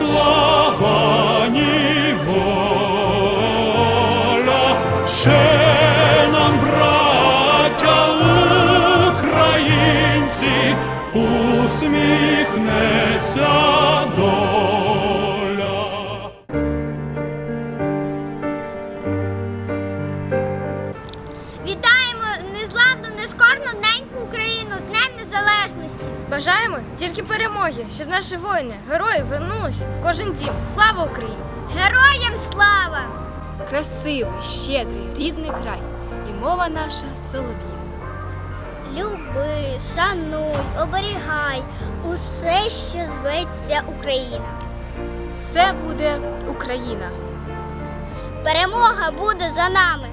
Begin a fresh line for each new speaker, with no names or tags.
слава, ні ще нам, браття українці, усміхнеться
Бажаємо тільки перемоги, щоб наші воїни, герої вернулись в кожен дім. Слава Україні!
Героям слава!
Красивий, щедрий, рідний край, і мова наша солов'їна.
Люби, шануй, оберігай усе, що зветься Україна.
Все буде Україна.
Перемога буде за нами!